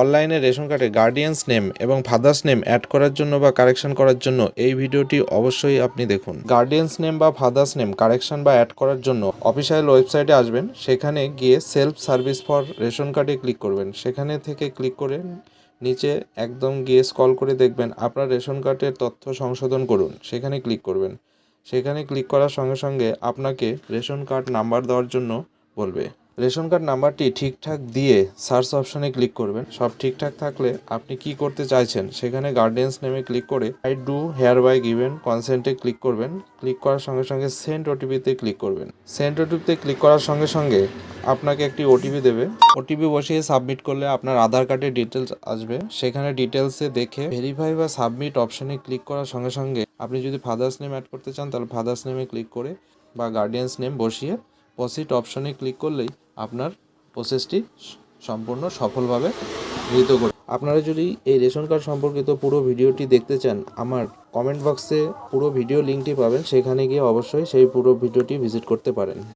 অনলাইনে রেশন কার্ডে guardian's name এবং ফাদার্স নেম অ্যাড করার জন্য বা কারেকশন করার জন্য এই ভিডিওটি অবশ্যই আপনি দেখুন। গার্ডিয়ানস নেম বা ফাদার্স নেম কারেকশন বা অ্যাড করার জন্য অফিসিয়াল ওয়েবসাইটে আসবেন। সেখানে গিয়ে সেলফ সার্ভিস ফর রেশন কার্ডে ক্লিক করবেন। সেখানে থেকে ক্লিক করে নিচে একদম গিয়ে স্কল করে দেখবেন আপনার রেশন কার্ডের তথ্য সংশোধন করুন। সেখানে ক্লিক করবেন। সেখানে ক্লিক করার সঙ্গে সঙ্গে আপনাকে রেশন কার্ড নাম্বার দেওয়ার জন্য বলবে। রেশন কার্ড নাম্বারটি ঠিকঠাক দিয়ে সার্চ অপশনে ক্লিক করবেন। সব ঠিকঠাক থাকলে আপনি কি করতে চাইছেন সেখানে গার্ডিয়ান্স নেমে ক্লিক করে I do hereby given কনসেন্টে ক্লিক করবেন। ক্লিক করার সঙ্গে সঙ্গে সেন্ট ওটিপিতে ক্লিক করবেন। সেন্ট ওটিপিতে ক্লিক করার সঙ্গে সঙ্গে আপনাকে একটি ওটিপি দেবে। ওটিপি বসিয়ে সাবমিট করলে আপনার আধার কার্ডের ডিটেলস আসবে। সেখানে ডিটেলসে দেখে ভেরিফাই বা সাবমিট অপশনে ক্লিক করার সঙ্গে সঙ্গে আপনি যদি ফাদার্স নেম অ্যাড করতে চান তাহলে ফাদার্স নেমে ক্লিক করে বা গার্ডিয়ান্স নেম বসিয়ে প্রসিড অপশনে ক্লিক করলেই আপনার প্রসেসটি সম্পূর্ণ সফলভাবে গৃহীত করে আপনারা যদি এই রেশন কার্ড সম্পর্কিত পুরো ভিডিওটি দেখতে চান, আমার কমেন্ট বক্সে পুরো ভিডিও লিঙ্কটি পাবেন। সেখানে গিয়ে অবশ্যই সেই পুরো ভিডিওটি ভিজিট করতে পারেন।